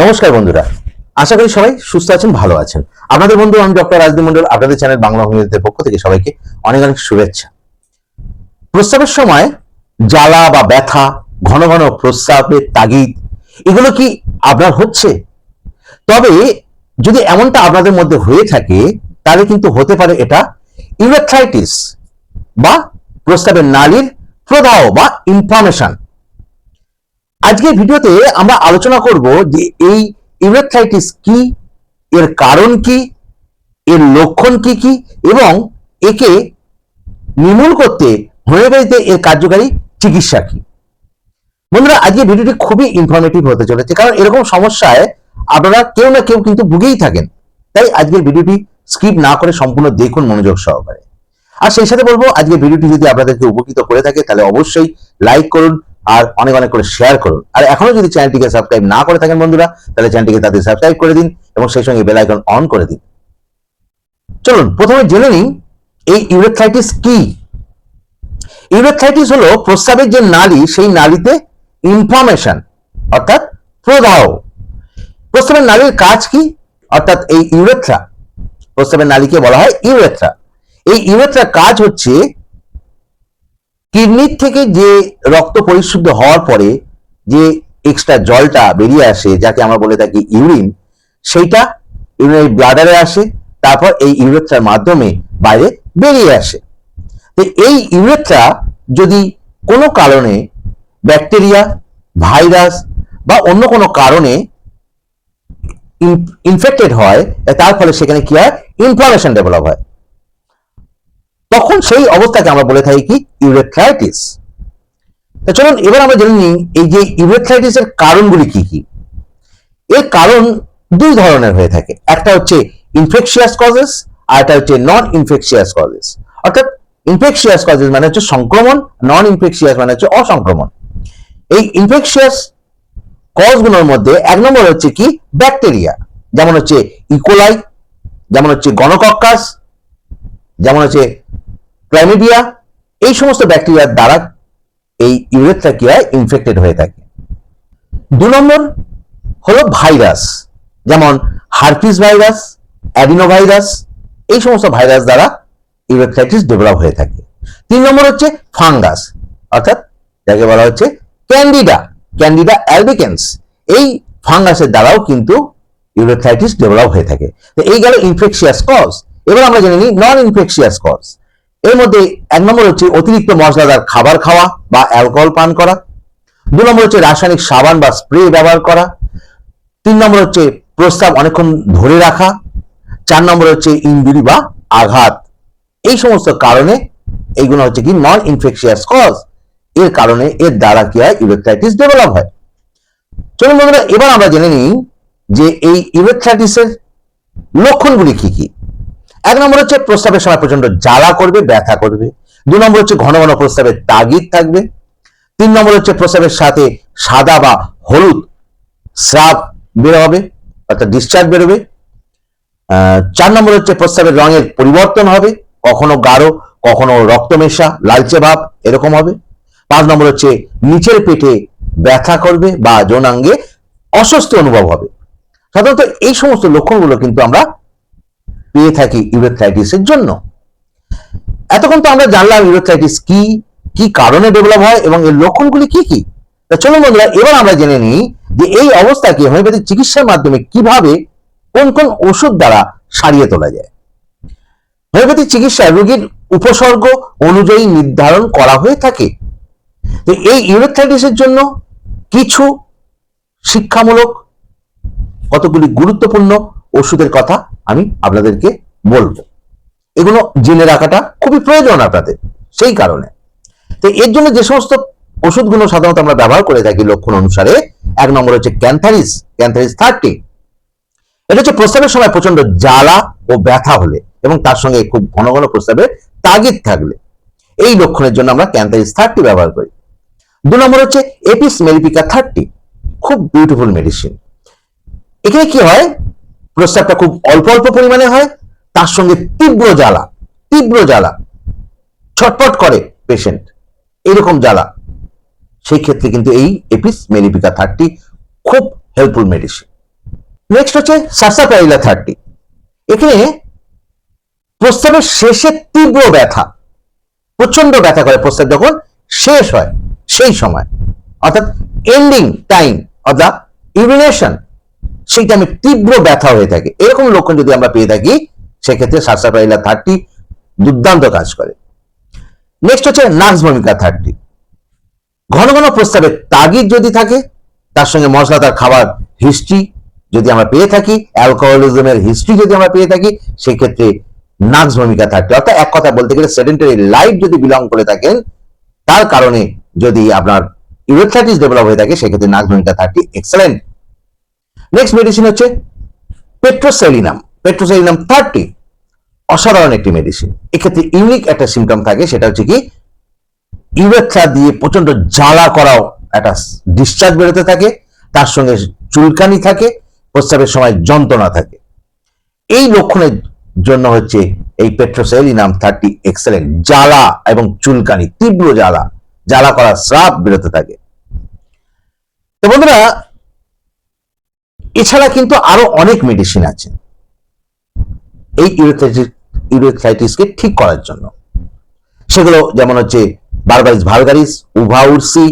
নমস্কার বন্ধুরা। আশা করি সবাই সুস্থ আছেন, ভালো আছেন। আপনাদের বন্ধু, আমি ডক্টর রাজদীপ মন্ডল আপনাদের চ্যানেল বাংলা হোমিওপ্যাথির পক্ষ থেকে সবাইকে অনেক অনেক শুভেচ্ছা। প্রস্রাবের সময় জ্বালা বা ব্যথা, ঘন ঘন প্রস্রাবের তাগিদ, এগুলো কি আপনার হচ্ছে? তবে যদি এমনটা আপনাদের মধ্যে হয়ে থাকে, তাহলে কিন্তু হতে পারে এটা ইউরেথ্রাইটিস বা প্রস্রাবের নালীর প্রদাহ বা ইনফ্লামেশন আজকের ভিডিওতে আমরা আলোচনা করব যে এই ইউরেথ্রাইটিস কি, এর কারণ কি, এর লক্ষণ কি কি, এবং একে নির্মূল করতে হোমিওপ্যাথিতে এর কার্যকারী চিকিৎসা কি। বন্ধুরা, আজকে ভিডিওটি খুবই ইনফরমেটিভ হতে চলেছে, কারণ এরকম সমস্যায় আপনারা কেউ না কেউ কিন্তু ভুগেই থাকেন। তাই আজকের ভিডিওটি স্কিপ না করে সম্পূর্ণ দেখুন মনোযোগ সহকারে। আর সেই সাথে বলব আজকে ভিডিওটি যদি আপনাদেরকে উপকৃত করে থাকে, তাহলে অবশ্যই লাইক করুন আর অনেক অনেক করে শেয়ার করুন। আর এখনও যদি চ্যানেলটিকে সাবস্ক্রাইব না করে থাকেন বন্ধুরা, তাহলে চ্যানেলটিকে তাদের সাবস্ক্রাইব করে দিন এবং সেই সঙ্গে বেল আইকন অন করে দিন। চলুন, প্রথমে জেনে নিন এই ইউরেথ্রাইটিস কি? ইউরেথ্রাইটিস হলো প্রস্রাবের যে নালী, সেই নালীতে ইনফ্লামেশন অর্থাৎ প্রদাহ। প্রস্রাবের নালীর কাজ কি? অর্থাৎ এই ইউরেথ্রা প্রস্রাবের নালীকে বলা হয় ইউরেথ্রা এই ইউরেথ্রার কাজ হচ্ছে কিডনির থেকে যে রক্ত পরিশুদ্ধ হওয়ার পরে যে এক্সট্রা জলটা বেরিয়ে আসে, যাকে আমরা বলে থাকি ইউরিন সেইটা ইউরিনারি ব্লাডারে আসে, তারপর এই ইউরেথ্রার মাধ্যমে বাইরে বেরিয়ে আসে। তো এই ইউরেথ্রা যদি কোনো কারণে ব্যাকটেরিয়া ভাইরাস বা অন্য কোনো কারণে ইনফেক্টেড হয়, তার ফলে সেখানে কি হয়? ইনফ্লামেশন ডেভেলপ হয়। তখন সেই অবস্থাকে আমরা বলে থাকি কি ইউরেথ্রাইটিস চলুন, এবার আমরা জেনে নিই, এই যে ইউরেথ্রাইটিস এর কারণগুলি কি কি? এর কারণ দুই ধরনের হয়ে থাকে। একটা হচ্ছে ইনফেকশিয়াস কজেস আর একটা হচ্ছে নন ইনফেকশিয়াস কজেস অর্থাৎ ইনফেকশিয়াস কজেস মানে হচ্ছে সংক্রমণ নন ইনফেকশিয়াস মানে হচ্ছে অসংক্রমণ। এই ইনফেকশিয়াস কজগুলোর মধ্যে এক নম্বর হচ্ছে কি? ব্যাকটেরিয়া যেমন হচ্ছে ইকোলাই যেমন হচ্ছে গণকক্কাস যেমন হচ্ছে ক্লাইমিডিয়া এই সমস্ত ব্যাকটেরিয়ার দ্বারা এই ইউরেথ্রা কি হয় ইনফেক্টেড হয়ে থাকে। দু নম্বর হলো ভাইরাস যেমন হারপিস ভাইরাস অ্যাডিনোভাইরাস এই সমস্ত ভাইরাস দ্বারা ইউরেথ্রাইটিস ডেভেলপ হয়ে থাকে। তিন নম্বর হচ্ছে ফাঙ্গাস অর্থাৎ যাকে বলা হচ্ছে ক্যান্ডিডা ক্যান্ডিডা অ্যালবিকেন্স এই ফাঙ্গাসের দ্বারাও কিন্তু ইউরেথ্রাইটিস ডেভেলপ হয়ে থাকে। তো এই গেল ইনফেকশিয়াস কজ এবার আমরা জেনে নিই নন ইনফেকশিয়াস কজ এর মধ্যে এক নম্বর হচ্ছে অতিরিক্ত মশলাদার খাবার খাওয়া বা অ্যালকোহল পান করা। দু নম্বর হচ্ছে রাসায়নিক সাবান বা স্প্রে ব্যবহার করা। তিন নম্বর হচ্ছে প্রস্তাব অনেকক্ষণ ধরে রাখা। চার নম্বর হচ্ছে ইঞ্জুরি বা আঘাত। এই সমস্ত কারণে এইগুলো হচ্ছে কি নন ইনফেকশিয়াস কজ এর কারণে এর দ্বারা কি হয়? ইউরেথ্রাইটিস ডেভেলপ হয়। চলুন বন্ধুরা, এবার আমরা জেনে নিই যে এই ইউরেথ্রাইটিসের লক্ষণগুলি কি কি? এক নম্বর হচ্ছে প্রস্রাবের সময় প্রচণ্ড জ্বালা করবে, ব্যথা করবে। দু নম্বর হচ্ছে ঘন ঘন প্রস্রাবের তাগিদ থাকবে। তিন নম্বর হচ্ছে প্রস্রাবের সাথে সাদা বা হলুদ স্রাব বের হবে, অর্থাৎ ডিসচার্জ বেরোবে চার নম্বর হচ্ছে প্রস্রাবের রঙের পরিবর্তন হবে, কখনো গাঢ়, কখনো রক্তমেশা লালচে ভাব এরকম হবে। পাঁচ নম্বর হচ্ছে নিচের পেটে ব্যথা করবে বা যৌনাঙ্গে অস্বস্তি অনুভব হবে। সাধারণত এই সমস্ত লক্ষণগুলো কিন্তু আমরা পেয়ে থাকি ইউরেথ্রাইটিসের জন্য। এতক্ষণ তো আমরা জানলাম ইউরেথ্রাইটিস কি কি কারণে ডেভেলপ হয় এবং এর লক্ষণগুলি কি কি? তা চলুন বন্ধুরা, এবার আমরা জেনে নিই যে এই অবস্থাকে হোমিওপ্যাথিক চিকিৎসার মাধ্যমে কীভাবে কোন কোন ওষুধ দ্বারা সারিয়ে তোলা যায়। হোমিওপ্যাথিক চিকিৎসায় রোগীর উপসর্গ অনুযায়ী নির্ধারণ করা হয়ে থাকে। তো এই ইউরেথ্রাইটিসের জন্য কিছু শিক্ষামূলক, কতগুলি গুরুত্বপূর্ণ ওষুধের কথা আমি আপনাদেরকে বলব। এগুলো জেনে রাখাটা খুবই প্রয়োজন আপনাদের, সেই কারণে। তো এর জন্য যে সমস্ত ওষুধগুলো সাধারণত আমরা ব্যবহার করে থাকি লক্ষণ অনুসারে, এক নম্বর হচ্ছে ক্যান্থারিস ক্যান্থারিস থার্টি। এটা হচ্ছে প্রস্রাবের সময় প্রচণ্ড জ্বালা ও ব্যথা হলে এবং তার সঙ্গে খুব ঘন ঘন প্রস্রাবের তাগিদ থাকলে। এই লক্ষণের জন্য আমরা ক্যান্থারিস থার্টি ব্যবহার করি। দু নম্বর হচ্ছে এপিস মেরিপিকা থার্টি, খুব বিউটিফুল মেডিসিন এখানে কি হয়? প্রস্রাবটা খুব অল্প অল্প পরিমাণে হয়, তার সঙ্গে তীব্র জ্বালা তীব্র জ্বালা ছটপট করে পেশেন্ট এরকম জ্বালা। সেই ক্ষেত্রে কিন্তু এই এপিস মেলিপিকা থার্টি খুব হেল্পফুল মেডিসিন নেক্সট হচ্ছে সাসাপাইলা থার্টি এখানে প্রস্তাবের শেষে তীব্র ব্যথা প্রচণ্ড ব্যথা করে প্রস্তাব যখন শেষ হয়, সেই সময়, অর্থাৎ এন্ডিং টাইম দ্য ইউরিনেশন সেই টাইমে তীব্র ব্যথা হয়ে থাকে। এরকম লক্ষণ যদি আমরা পেয়ে থাকি, সেক্ষেত্রে সাসাপাইলা থার্টি দুর্দান্ত কাজ করে। নেক্সট হচ্ছে নার্স ভূমিকা থার্টি ঘন ঘন প্রস্তাবের তাগিদ যদি থাকে, তার সঙ্গে মশলাদার খাবার হিস্ট্রি যদি আমরা পেয়ে থাকি অ্যালকোহলিজমের হিস্ট্রি যদি আমরা পেয়ে থাকি, সেক্ষেত্রে নার্স ভূমিকা থাকতে অর্থাৎ এক কথা বলতে গেলে সেডেন্টারি লাইফ যদি বিলং করে থাকেন, তার কারণে যদি আপনার ইউরেথ্রাইটিস ডেভেলপ হয়ে থাকে, সেক্ষেত্রে নার্স ভূমিকা থার্টি এক্সেলেন্ট নেক্সট মেডিসিন হচ্ছে পেট্রোসেলিনাম পেট্রোসেলিনাম থার্টি অসাধারণ একটি মেডিসিন এক্ষেত্রে ইউনিক একটা সিমটম থাকে, সেটা হচ্ছে কি ইউরেথ্রা দিয়ে প্রচণ্ড জ্বালা করাও একটা ডিসচার্জ বেরোতে থাকে, তার সঙ্গে চুলকানি থাকে, প্রস্রাবের সময় যন্ত্রণা থাকে। এই লক্ষণের জন্য হচ্ছে এই পেট্রোসেলিনাম থার্টি এক্সেলেন্ট জ্বালা এবং চুলকানি, তীব্র জ্বালা জ্বালা করা স্রাব বেরোতে থাকে। তো বন্ধুরা এছাড়া কিন্তু আরও অনেক মেডিসিন আছে। এই ইউরেথ্রাইটিস ইউরেথ্রাইটিসকে ঠিক করার জন্য। সেগুলো যেমন হচ্ছে বারবারিস ভালগারিস উভাউরসি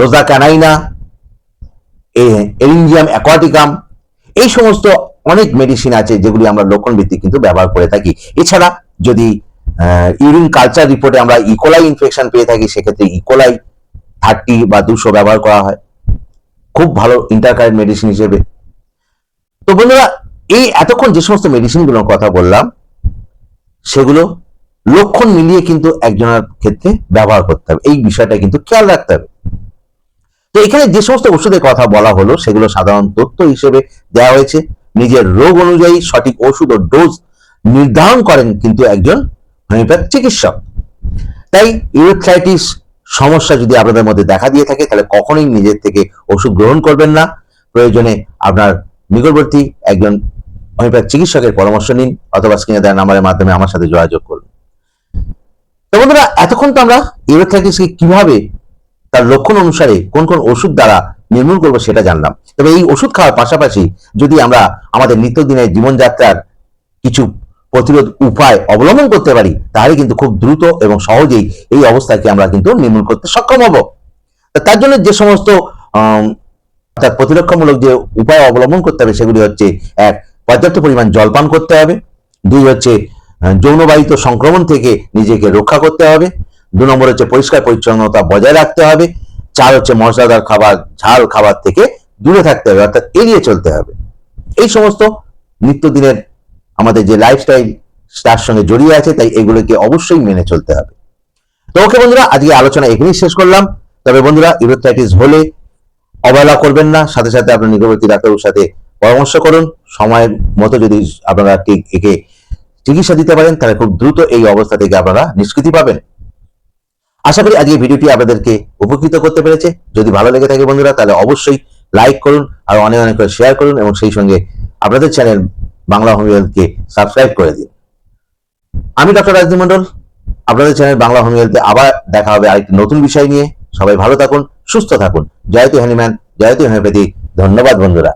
রোজা ক্যানাইনা এরিঞ্জিয়াম অ্যাকোয়াটিকাম এই সমস্ত অনেক মেডিসিন আছে যেগুলি আমরা লক্ষণ ভিত্তিক কিন্তু ব্যবহার করে থাকি। এছাড়া যদি ইউরিন কালচার রিপোর্টে আমরা ইকোলাই ইনফেকশন পেয়ে থাকি, সেক্ষেত্রে ইকোলাই থার্টি বা দুশো ব্যবহার করা হয়। খুব ভালো ইন্টারকারেন্ট মেডিসিন হিসেবে। তো বন্ধুরা, এই এতক্ষণ যে সমস্ত মেডিসিনগুলোর কথা বললাম, সেগুলো লক্ষণ মিলিয়ে কিন্তু একজনের ক্ষেত্রে ব্যবহার করতে হবে। এই বিষয়টা কিন্তু খেয়াল রাখতে হবে। তো এখানে যে সমস্ত ওষুধের কথা বলা হলো, সেগুলো সাধারণ তথ্য হিসেবে দেওয়া হয়েছে। নিজের রোগ অনুযায়ী সঠিক ওষুধ ও ডোজ নির্ধারণ করেন কিন্তু একজন হোমিওপ্যাথ চিকিৎসক। তাই ইউরেথ্রাইটিস সমস্যা যদি আপনাদের মধ্যে দেখা দিয়ে থাকে, তাহলে কখনোই নিজের থেকে ওষুধ গ্রহণ করবেন না। প্রয়োজনে আপনার নিকটবর্তী একজন হোমিওপ্যাথ চিকিৎসকের পরামর্শ নিন অথবা স্ক্রিনে দেওয়া নাম্বারের মাধ্যমে আমার সাথে যোগাযোগ করুন। তো বন্ধুরা, এতক্ষণ তো আমরা ইউরেথ্রাইটিসকে কীভাবে তার লক্ষণ অনুসারে কোন কোন ওষুধ দ্বারা নির্মূল করব সেটা জানলাম। তবে এই ওষুধ খাওয়ার পাশাপাশি যদি আমরা আমাদের নিত্যদিনের জীবনযাত্রার কিছু প্রতিরোধ উপায় অবলম্বন করতে পারি, তাহলে কিন্তু খুব দ্রুত এবং সহজেই এই অবস্থাকে আমরা কিন্তু নির্মূল করতে সক্ষম হব। তার জন্য যে সমস্ত অর্থাৎ প্রতিরক্ষামূলক যে উপায় অবলম্বন করতে হবে, সেগুলি হচ্ছে, এক, পর্যাপ্ত পরিমাণ জলপান করতে হবে। দুই, হচ্ছে যৌনবাহিত সংক্রমণ থেকে নিজেকে রক্ষা করতে হবে। দু নম্বর হচ্ছে পরিষ্কার পরিচ্ছন্নতা বজায় রাখতে হবে। চার হচ্ছে মশলাদার খাবার, ঝাল খাবার থেকে দূরে থাকতে হবে, অর্থাৎ এড়িয়ে চলতে হবে। এই সমস্ত নিত্যদিনের আমাদের যে লাইফস্টাইল তার সঙ্গে জড়িয়ে আছে, তাই এগুলোকে অবশ্যই মেনে চলতে হবে। তো ওকে বন্ধুরা, আজকে আলোচনা এখানেই শেষ করলাম। তবে বন্ধুরা ইউরোথাইটিস হলে অবহেলা করবেন না। সাথে সাথে আপনার নিকটবর্তী ডাক্তারের সাথে পরামর্শ করুন। সময়ের মতো যদি আপনারা একে চিকিৎসা দিতে পারেন, তাহলে খুব দ্রুত এই অবস্থা থেকে আপনারা নিষ্কৃতি পাবেন। আশা করি আজকে ভিডিওটি আপনাদেরকে উপকৃত করতে পেরেছে। যদি ভালো লেগে থাকে বন্ধুরা, তাহলে অবশ্যই লাইক করুন, আর অনেক অনেক করে শেয়ার করুন, এবং সেই সঙ্গে আপনাদের চ্যানেল বাংলা হোমিওপ্যাথকে সাবস্ক্রাইব করে দিন। আমি ডক্টর রাজদীপ মন্ডল আপনাদের চ্যানেল বাংলা হোমিওপ্যাথি আবার দেখা হবে আরেকটি নতুন বিষয় নিয়ে। সবাই ভালো থাকুন, সুস্থ থাকুন। জয়তী হ্যানিম্যান জয়তী হোমিওপ্যাথি ধন্যবাদ বন্ধুরা।